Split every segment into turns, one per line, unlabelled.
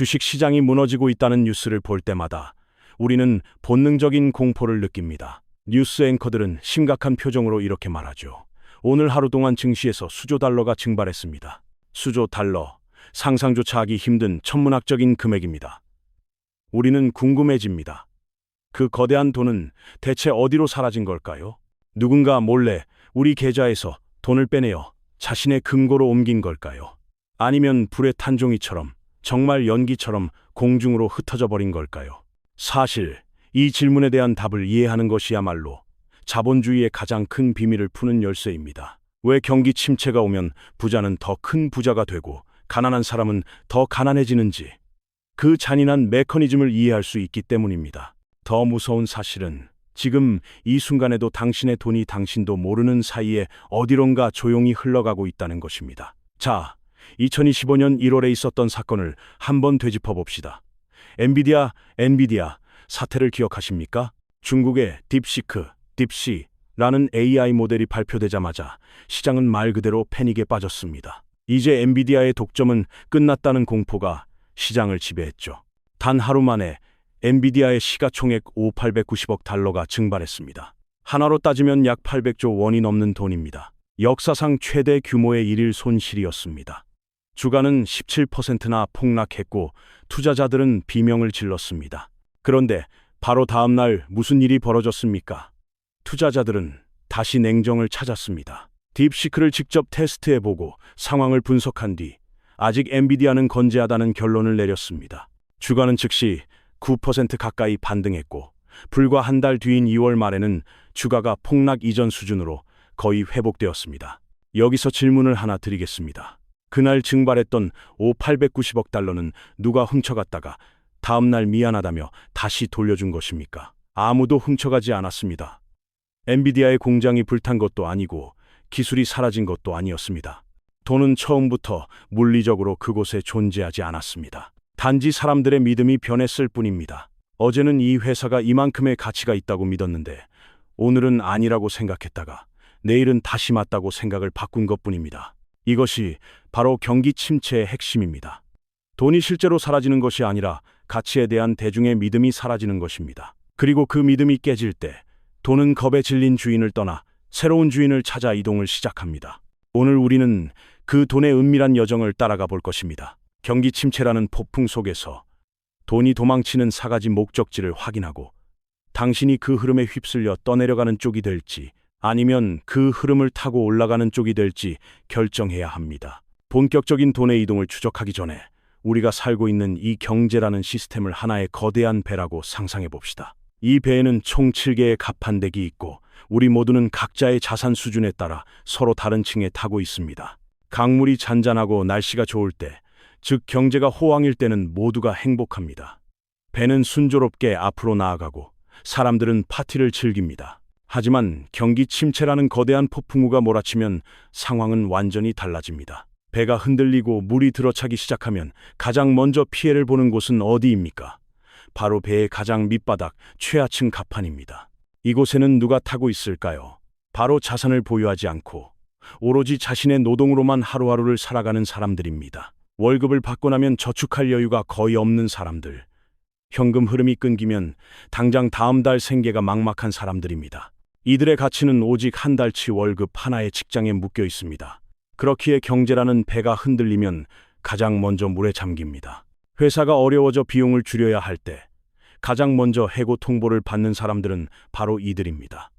주식 시장이 무너지고 있다는 뉴스를 볼 때마다 우리는 본능적인 공포를 느낍니다. 뉴스 앵커들은 심각한 표정으로 이렇게 말하죠. 오늘 하루 동안 증시에서 수조 달러가 증발했습니다. 수조 달러, 상상조차 하기 힘든 천문학적인 금액입니다. 우리는 궁금해집니다. 그 거대한 돈은 대체 어디로 사라진 걸까요? 누군가 몰래 우리 계좌에서 돈을 빼내어 자신의 금고로 옮긴 걸까요? 아니면 불의 탄종이처럼 정말 연기처럼 공중으로 흩어져 버린 걸까요? 사실 이 질문에 대한 답을 이해하는 것이야말로 자본주의의 가장 큰 비밀을 푸는 열쇠입니다. 왜 경기 침체가 오면 부자는 더 큰 부자가 되고 가난한 사람은 더 가난해지는지 그 잔인한 메커니즘을 이해할 수 있기 때문입니다. 더 무서운 사실은 지금 이 순간에도 당신의 돈이 당신도 모르는 사이에 어디론가 조용히 흘러가고 있다는 것입니다. 자, 2025년 1월에 있었던 사건을 한번 되짚어 봅시다. 엔비디아, 엔비디아 사태를 기억하십니까? 중국의 딥시크, 딥시라는 AI 모델이 발표되자마자 시장은 말 그대로 패닉에 빠졌습니다. 이제 엔비디아의 독점은 끝났다는 공포가 시장을 지배했죠. 단 하루 만에 엔비디아의 시가총액 5,890억 달러가 증발했습니다. 하나로 따지면 약 800조 원이 넘는 돈입니다. 역사상 최대 규모의 일일 손실이었습니다. 주가는 17%나 폭락했고 투자자들은 비명을 질렀습니다. 그런데 바로 다음 날 무슨 일이 벌어졌습니까? 투자자들은 다시 냉정을 찾았습니다. 딥시크를 직접 테스트해보고 상황을 분석한 뒤 아직 엔비디아는 건재하다는 결론을 내렸습니다. 주가는 즉시 9% 가까이 반등했고 불과 한 달 뒤인 2월 말에는 주가가 폭락 이전 수준으로 거의 회복되었습니다. 여기서 질문을 하나 드리겠습니다. 그날 증발했던 5,890억 달러는 누가 훔쳐갔다가 다음날 미안하다며 다시 돌려준 것입니까? 아무도 훔쳐가지 않았습니다. 엔비디아의 공장이 불탄 것도 아니고 기술이 사라진 것도 아니었습니다. 돈은 처음부터 물리적으로 그곳에 존재하지 않았습니다. 단지 사람들의 믿음이 변했을 뿐입니다. 어제는 이 회사가 이만큼의 가치가 있다고 믿었는데 오늘은 아니라고 생각했다가 내일은 다시 맞다고 생각을 바꾼 것 뿐입니다. 이것이 바로 경기 침체의 핵심입니다. 돈이 실제로 사라지는 것이 아니라 가치에 대한 대중의 믿음이 사라지는 것입니다. 그리고 그 믿음이 깨질 때 돈은 겁에 질린 주인을 떠나 새로운 주인을 찾아 이동을 시작합니다. 오늘 우리는 그 돈의 은밀한 여정을 따라가 볼 것입니다. 경기 침체라는 폭풍 속에서 돈이 도망치는 사가지 목적지를 확인하고 당신이 그 흐름에 휩쓸려 떠내려가는 쪽이 될지 아니면 그 흐름을 타고 올라가는 쪽이 될지 결정해야 합니다. 본격적인 돈의 이동을 추적하기 전에 우리가 살고 있는 이 경제라는 시스템을 하나의 거대한 배라고 상상해 봅시다. 이 배에는 총 7개의 갑판덱이 있고 우리 모두는 각자의 자산 수준에 따라 서로 다른 층에 타고 있습니다. 강물이 잔잔하고 날씨가 좋을 때, 즉 경제가 호황일 때는 모두가 행복합니다. 배는 순조롭게 앞으로 나아가고 사람들은 파티를 즐깁니다. 하지만 경기 침체라는 거대한 폭풍우가 몰아치면 상황은 완전히 달라집니다. 배가 흔들리고 물이 들어차기 시작하면 가장 먼저 피해를 보는 곳은 어디입니까? 바로 배의 가장 밑바닥 최하층 갑판입니다. 이곳에는 누가 타고 있을까요? 바로 자산을 보유하지 않고 오로지 자신의 노동으로만 하루하루를 살아가는 사람들입니다. 월급을 받고 나면 저축할 여유가 거의 없는 사람들. 현금 흐름이 끊기면 당장 다음 달 생계가 막막한 사람들입니다. 이들의 가치는 오직 한 달치 월급 하나의 직장에 묶여 있습니다. 그렇기에 경제라는 배가 흔들리면 가장 먼저 물에 잠깁니다. 회사가 어려워져 비용을 줄여야 할 때 가장 먼저 해고 통보를 받는 사람들은 바로 이들입니다.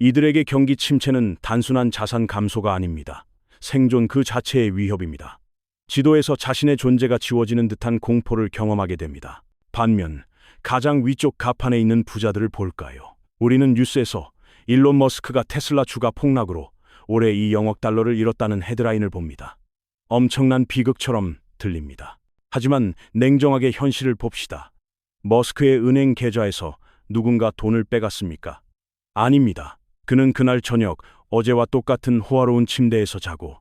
이들에게 경기 침체는 단순한 자산 감소가 아닙니다. 생존 그 자체의 위협입니다. 지도에서 자신의 존재가 지워지는 듯한 공포를 경험하게 됩니다. 반면 가장 위쪽 가판에 있는 부자들을 볼까요? 우리는 뉴스에서 일론 머스크가 테슬라 주가 폭락으로 올해 2영억 달러를 잃었다는 헤드라인을 봅니다. 엄청난 비극처럼 들립니다. 하지만 냉정하게 현실을 봅시다. 머스크의 은행 계좌에서 누군가 돈을 빼갔습니까? 아닙니다. 그는 그날 저녁 어제와 똑같은 호화로운 침대에서 자고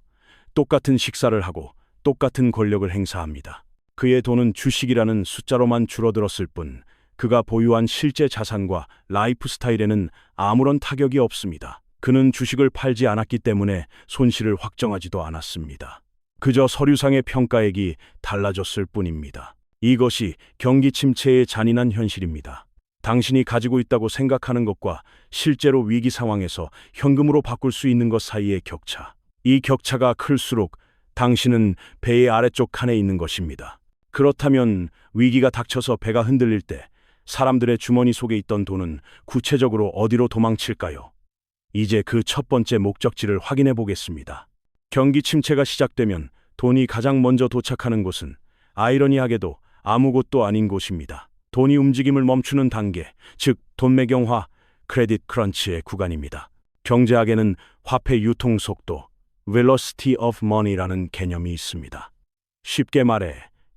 똑같은 식사를 하고 똑같은 권력을 행사합니다. 그의 돈은 주식이라는 숫자로만 줄어들었을 뿐 그가 보유한 실제 자산과 라이프 스타일에는 아무런 타격이 없습니다. 그는 주식을 팔지 않았기 때문에 손실을 확정하지도 않았습니다. 그저 서류상의 평가액이 달라졌을 뿐입니다. 이것이 경기 침체의 잔인한 현실입니다. 당신이 가지고 있다고 생각하는 것과 실제로 위기 상황에서 현금으로 바꿀 수 있는 것 사이의 격차. 이 격차가 클수록 당신은 배의 아래쪽 칸에 있는 것입니다. 그렇다면 위기가 닥쳐서 배가 흔들릴 때 사람들의 주머니 속에 있던 돈은 구체적으로 어디로 도망칠까요? 이제 그 첫 번째 목적지를 확인해 보겠습니다. 경기 침체가 시작되면 돈이 가장 먼저 도착하는 곳은 아이러니하게도 아무것도 아닌 곳입니다. 돈이 움직임을 멈추는 단계, 즉 돈매경화, 크레딧 크런치의 구간입니다. 경제학에는 화폐 유통 속도, velocity of money라는 개념이 있습니다. 쉽게 말해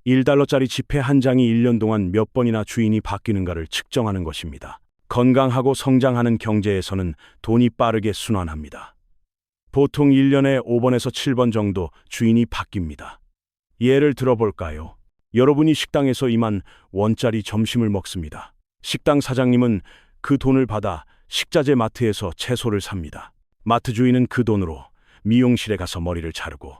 1달러짜리 지폐 한 장이 1년 동안 몇 번이나 주인이 바뀌는가를 측정하는 것입니다. 건강하고 성장하는 경제에서는 돈이 빠르게 순환합니다. 보통 1년에 5번에서 7번 정도 주인이 바뀝니다. 예를 들어볼까요? 여러분이 식당에서 2만 원짜리 점심을 먹습니다. 식당 사장님은 그 돈을 받아 식자재 마트에서 채소를 삽니다. 마트 주인은 그 돈으로 미용실에 가서 머리를 자르고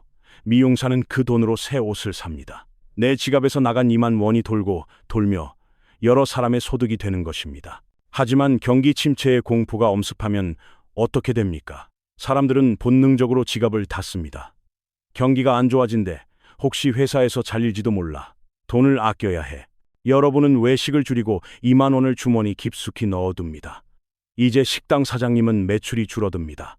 미용사는 그 돈으로 새 옷을 삽니다. 내 지갑에서 나간 2만 원이 돌고 돌며 여러 사람의 소득이 되는 것입니다. 하지만 경기 침체의 공포가 엄습하면 어떻게 됩니까? 사람들은 본능적으로 지갑을 닫습니다. 경기가 안 좋아진대 혹시 회사에서 잘릴지도 몰라. 돈을 아껴야 해. 여러분은 외식을 줄이고 2만 원을 주머니 깊숙이 넣어둡니다. 이제 식당 사장님은 매출이 줄어듭니다.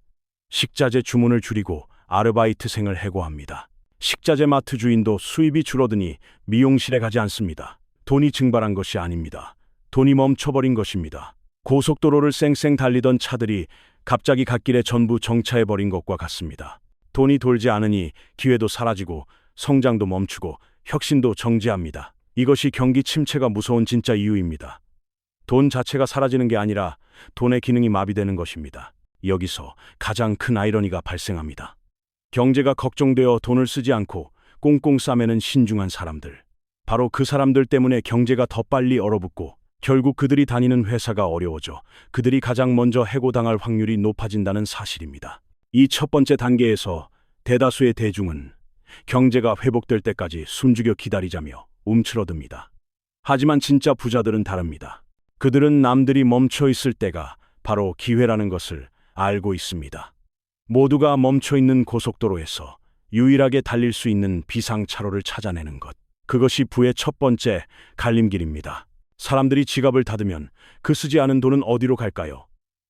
식자재 주문을 줄이고 아르바이트생을 해고합니다. 식자재 마트 주인도 수입이 줄어드니 미용실에 가지 않습니다. 돈이 증발한 것이 아닙니다. 돈이 멈춰버린 것입니다. 고속도로를 쌩쌩 달리던 차들이 갑자기 갓길에 전부 정차해버린 것과 같습니다. 돈이 돌지 않으니 기회도 사라지고 성장도 멈추고 혁신도 정지합니다. 이것이 경기 침체가 무서운 진짜 이유입니다. 돈 자체가 사라지는 게 아니라 돈의 기능이 마비되는 것입니다. 여기서 가장 큰 아이러니가 발생합니다. 경제가 걱정되어 돈을 쓰지 않고 꽁꽁 싸매는 신중한 사람들. 바로 그 사람들 때문에 경제가 더 빨리 얼어붙고 결국 그들이 다니는 회사가 어려워져 그들이 가장 먼저 해고당할 확률이 높아진다는 사실입니다. 이 첫 번째 단계에서 대다수의 대중은 경제가 회복될 때까지 숨죽여 기다리자며 움츠러듭니다. 하지만 진짜 부자들은 다릅니다. 그들은 남들이 멈춰 있을 때가 바로 기회라는 것을 알고 있습니다. 모두가 멈춰 있는 고속도로에서 유일하게 달릴 수 있는 비상차로를 찾아내는 것. 그것이 부의 첫 번째 갈림길입니다. 사람들이 지갑을 닫으면 그 쓰지 않은 돈은 어디로 갈까요?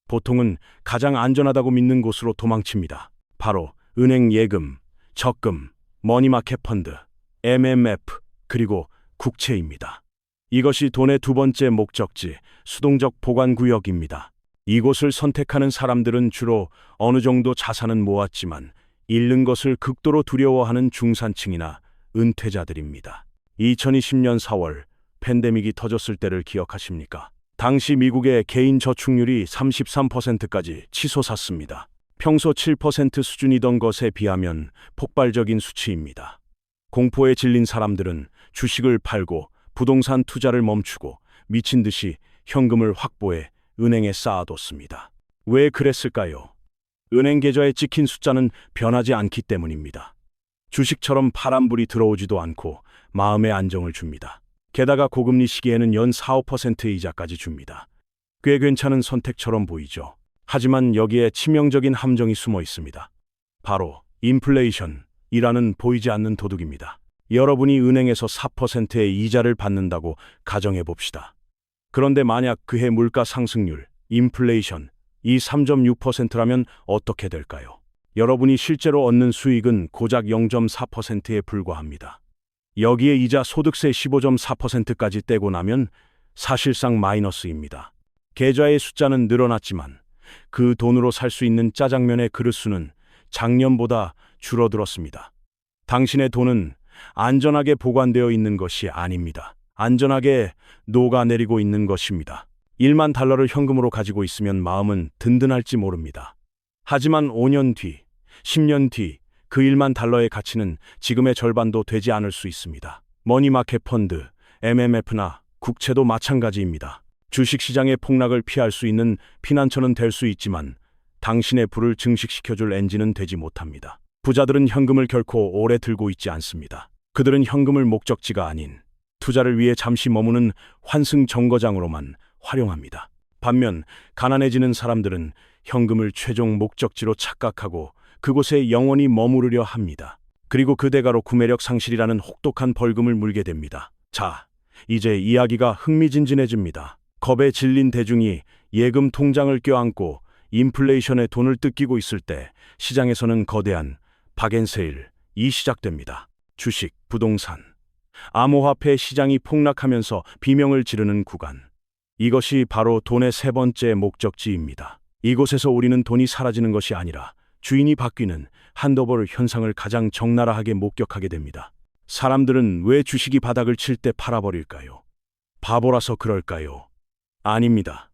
보통은 가장 안전하다고 믿는 곳으로 도망칩니다. 바로 은행 예금, 적금, 머니마켓 펀드, MMF, 그리고 국채입니다. 이것이 돈의 두 번째 목적지, 수동적 보관 구역입니다. 이곳을 선택하는 사람들은 주로 어느 정도 자산은 모았지만 잃는 것을 극도로 두려워하는 중산층이나 은퇴자들입니다. 2020년 4월 팬데믹이 터졌을 때를 기억하십니까? 당시 미국의 개인 저축률이 33%까지 치솟았습니다. 평소 7% 수준이던 것에 비하면 폭발적인 수치입니다. 공포에 질린 사람들은 주식을 팔고 부동산 투자를 멈추고 미친 듯이 현금을 확보해 은행에 쌓아뒀습니다. 왜 그랬을까요? 은행 계좌에 찍힌 숫자는 변하지 않기 때문입니다. 주식처럼 파란불이 들어오지도 않고 마음의 안정을 줍니다. 게다가 고금리 시기에는 연 4, 5% 이자까지 줍니다. 꽤 괜찮은 선택처럼 보이죠. 하지만 여기에 치명적인 함정이 숨어 있습니다. 바로 인플레이션이라는 보이지 않는 도둑입니다. 여러분이 은행에서 4%의 이자를 받는다고 가정해 봅시다. 그런데 만약 그해 물가 상승률, 인플레이션, 이 3.6%라면 어떻게 될까요? 여러분이 실제로 얻는 수익은 고작 0.4%에 불과합니다. 여기에 이자 소득세 15.4%까지 떼고 나면 사실상 마이너스입니다. 계좌의 숫자는 늘어났지만 그 돈으로 살 수 있는 짜장면의 그릇 수는 작년보다 줄어들었습니다. 당신의 돈은 안전하게 보관되어 있는 것이 아닙니다. 안전하게 녹아내리고 있는 것입니다. 1만 달러를 현금으로 가지고 있으면 마음은 든든할지 모릅니다. 하지만 5년 뒤, 10년 뒤, 그 1만 달러의 가치는 지금의 절반도 되지 않을 수 있습니다. 머니마켓 펀드, MMF나 국채도 마찬가지입니다. 주식시장의 폭락을 피할 수 있는 피난처는 될 수 있지만 당신의 불을 증식시켜줄 엔진은 되지 못합니다. 부자들은 현금을 결코 오래 들고 있지 않습니다. 그들은 현금을 목적지가 아닌 투자를 위해 잠시 머무는 환승 정거장으로만 활용합니다. 반면 가난해지는 사람들은 현금을 최종 목적지로 착각하고 그곳에 영원히 머무르려 합니다. 그리고 그 대가로 구매력 상실이라는 혹독한 벌금을 물게 됩니다. 자, 이제 이야기가 흥미진진해집니다. 겁에 질린 대중이 예금 통장을 껴안고 인플레이션에 돈을 뜯기고 있을 때 시장에서는 거대한 박앤세일이 시작됩니다. 주식, 부동산, 암호화폐 시장이 폭락하면서 비명을 지르는 구간. 이것이 바로 돈의 세 번째 목적지입니다. 이곳에서 우리는 돈이 사라지는 것이 아니라 주인이 바뀌는 한도벌 현상을 가장 적나라하게 목격하게 됩니다. 사람들은 왜 주식이 바닥을 칠 때 팔아버릴까요? 바보라서 그럴까요? 아닙니다.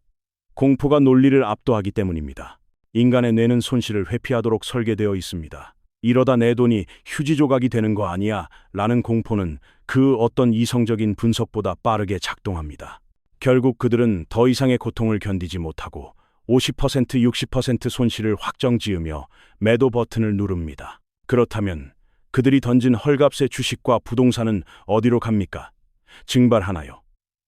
공포가 논리를 압도하기 때문입니다. 인간의 뇌는 손실을 회피하도록 설계되어 있습니다. 이러다 내 돈이 휴지 조각이 되는 거 아니야 라는 공포는 그 어떤 이성적인 분석보다 빠르게 작동합니다. 결국 그들은 더 이상의 고통을 견디지 못하고 50% 60% 손실을 확정 지으며 매도 버튼을 누릅니다. 그렇다면 그들이 던진 헐값의 주식과 부동산은 어디로 갑니까? 증발하나요?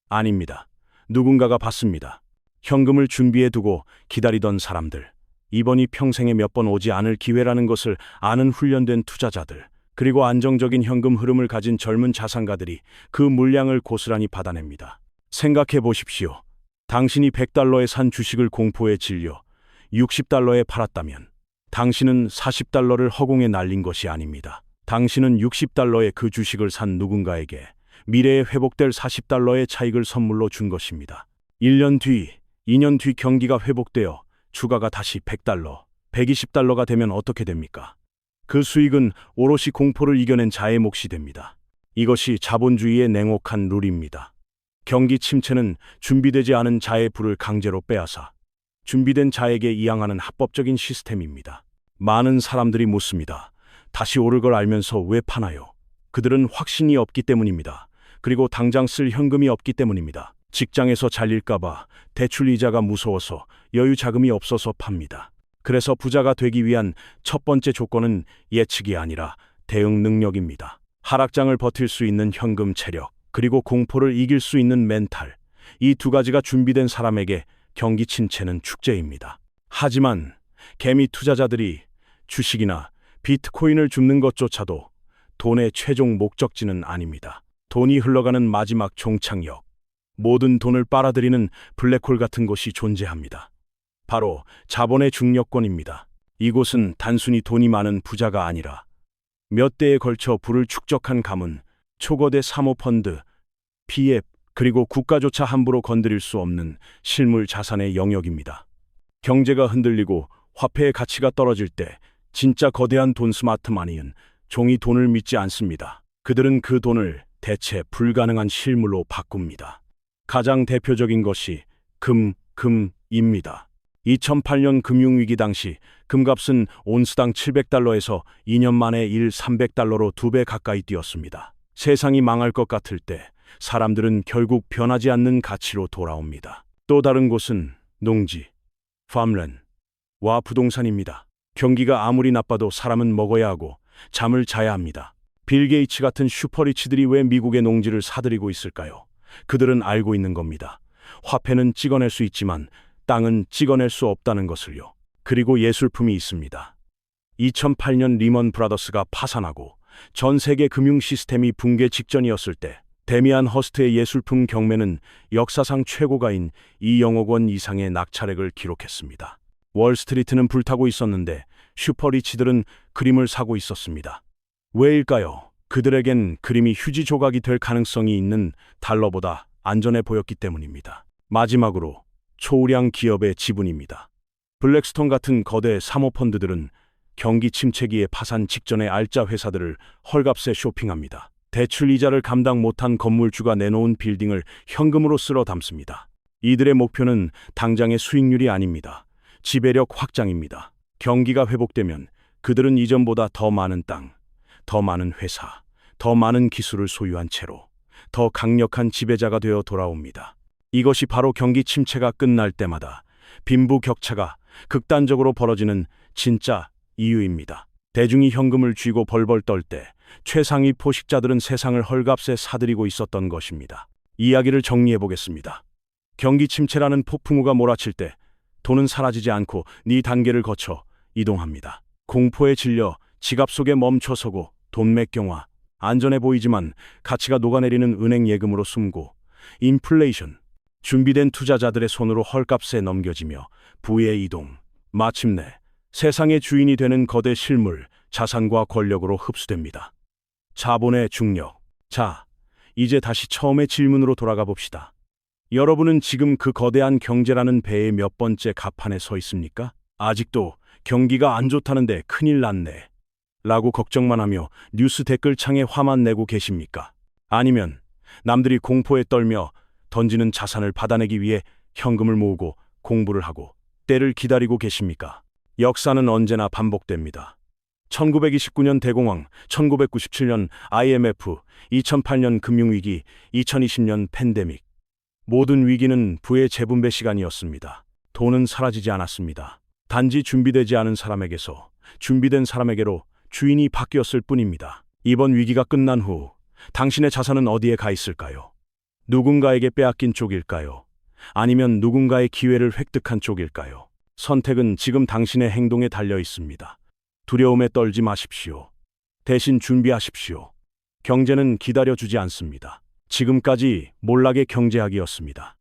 아닙니다. 누군가가 받습니다. 현금을 준비해 두고 기다리던 사람들. 이번이 평생에 몇 번 오지 않을 기회라는 것을 아는 훈련된 투자자들. 그리고 안정적인 현금 흐름을 가진 젊은 자산가들이 그 물량을 고스란히 받아냅니다. 생각해 보십시오. 당신이 100달러에 산 주식을 공포에 질려 60달러에 팔았다면 당신은 40달러를 허공에 날린 것이 아닙니다. 당신은 60달러에 그 주식을 산 누군가에게 미래에 회복될 40달러의 차익을 선물로 준 것입니다. 1년 뒤, 2년 뒤 경기가 회복되어 주가가 다시 100달러, 120달러가 되면 어떻게 됩니까? 그 수익은 오롯이 공포를 이겨낸 자의 몫이 됩니다. 이것이 자본주의의 냉혹한 룰입니다. 경기 침체는 준비되지 않은 자의 부를 강제로 빼앗아 준비된 자에게 이양하는 합법적인 시스템입니다. 많은 사람들이 묻습니다. 다시 오를 걸 알면서 왜 파나요? 그들은 확신이 없기 때문입니다. 그리고 당장 쓸 현금이 없기 때문입니다. 직장에서 잘릴까봐 대출 이자가 무서워서 여유 자금이 없어서 팝니다. 그래서 부자가 되기 위한 첫 번째 조건은 예측이 아니라 대응 능력입니다. 하락장을 버틸 수 있는 현금 체력, 그리고 공포를 이길 수 있는 멘탈. 이 두 가지가 준비된 사람에게 경기 침체는 축제입니다. 하지만 개미 투자자들이 주식이나 비트코인을 줍는 것조차도 돈의 최종 목적지는 아닙니다. 돈이 흘러가는 마지막 종착역. 모든 돈을 빨아들이는 블랙홀 같은 곳이 존재합니다. 바로 자본의 중력권입니다. 이곳은 단순히 돈이 많은 부자가 아니라 몇 대에 걸쳐 부를 축적한 가문, 초거대 사모펀드, PF, 그리고 국가조차 함부로 건드릴 수 없는 실물 자산의 영역입니다. 경제가 흔들리고 화폐의 가치가 떨어질 때 진짜 거대한 돈 스마트 마니는 종이 돈을 믿지 않습니다. 그들은 그 돈을 대체 불가능한 실물로 바꿉니다. 가장 대표적인 것이 금, 금입니다. 2008년 금융위기 당시 금값은 온스당 700달러에서 2년 만에 1 300달러로 두배 가까이 뛰었습니다. 세상이 망할 것 같을 때 사람들은 결국 변하지 않는 가치로 돌아옵니다. 또 다른 곳은 농지, 팜랜와 부동산입니다. 경기가 아무리 나빠도 사람은 먹어야 하고 잠을 자야 합니다. 빌 게이츠 같은 슈퍼리치들이 왜 미국의 농지를 사들이고 있을까요? 그들은 알고 있는 겁니다. 화폐는 찍어낼 수 있지만 땅은 찍어낼 수 없다는 것을요. 그리고 예술품이 있습니다. 2008년 리먼 브라더스가 파산하고 전 세계 금융 시스템이 붕괴 직전이었을 때 데미안 허스트의 예술품 경매는 역사상 최고가인 2영억 원 이상의 낙찰액을 기록했습니다. 월스트리트는 불타고 있었는데 슈퍼리치들은 그림을 사고 있었습니다. 왜일까요? 그들에겐 그림이 휴지 조각이 될 가능성이 있는 달러보다 안전해 보였기 때문입니다. 마지막으로 초우량 기업의 지분입니다. 블랙스톤 같은 거대 사모펀드들은 경기 침체기에 파산 직전의 알짜 회사들을 헐값에 쇼핑합니다. 대출 이자를 감당 못한 건물주가 내놓은 빌딩을 현금으로 쓸어 담습니다. 이들의 목표는 당장의 수익률이 아닙니다. 지배력 확장입니다. 경기가 회복되면 그들은 이전보다 더 많은 땅, 더 많은 회사, 더 많은 기술을 소유한 채로 더 강력한 지배자가 되어 돌아옵니다. 이것이 바로 경기 침체가 끝날 때마다 빈부 격차가 극단적으로 벌어지는 진짜 이유입니다. 대중이 현금을 쥐고 벌벌 떨 때 최상위 포식자들은 세상을 헐값에 사들이고 있었던 것입니다. 이야기를 정리해 보겠습니다. 경기 침체라는 폭풍우가 몰아칠 때 돈은 사라지지 않고 네 단계를 거쳐 이동합니다. 공포에 질려 지갑 속에 멈춰서고 돈맥경화 안전해 보이지만 가치가 녹아내리는 은행 예금으로 숨고 인플레이션 준비된 투자자들의 손으로 헐값에 넘겨지며 부의 이동 마침내 세상의 주인이 되는 거대 실물 자산과 권력으로 흡수됩니다. 자본의 중력. 자, 이제 다시 처음의 질문으로 돌아가 봅시다. 여러분은 지금 그 거대한 경제라는 배의 몇 번째 갑판에 서 있습니까? 아직도 경기가 안 좋다는데 큰일 났네. 라고 걱정만 하며 뉴스 댓글창에 화만 내고 계십니까? 아니면 남들이 공포에 떨며 던지는 자산을 받아내기 위해 현금을 모으고 공부를 하고 때를 기다리고 계십니까? 역사는 언제나 반복됩니다. 1929년 대공황, 1997년 IMF, 2008년 금융위기, 2020년 팬데믹. 모든 위기는 부의 재분배 시간이었습니다. 돈은 사라지지 않았습니다. 단지 준비되지 않은 사람에게서 준비된 사람에게로 주인이 바뀌었을 뿐입니다. 이번 위기가 끝난 후 당신의 자산은 어디에 가 있을까요? 누군가에게 빼앗긴 쪽일까요? 아니면 누군가의 기회를 획득한 쪽일까요? 선택은 지금 당신의 행동에 달려 있습니다. 두려움에 떨지 마십시오. 대신 준비하십시오. 경제는 기다려주지 않습니다. 지금까지 몰락의 경제학이었습니다.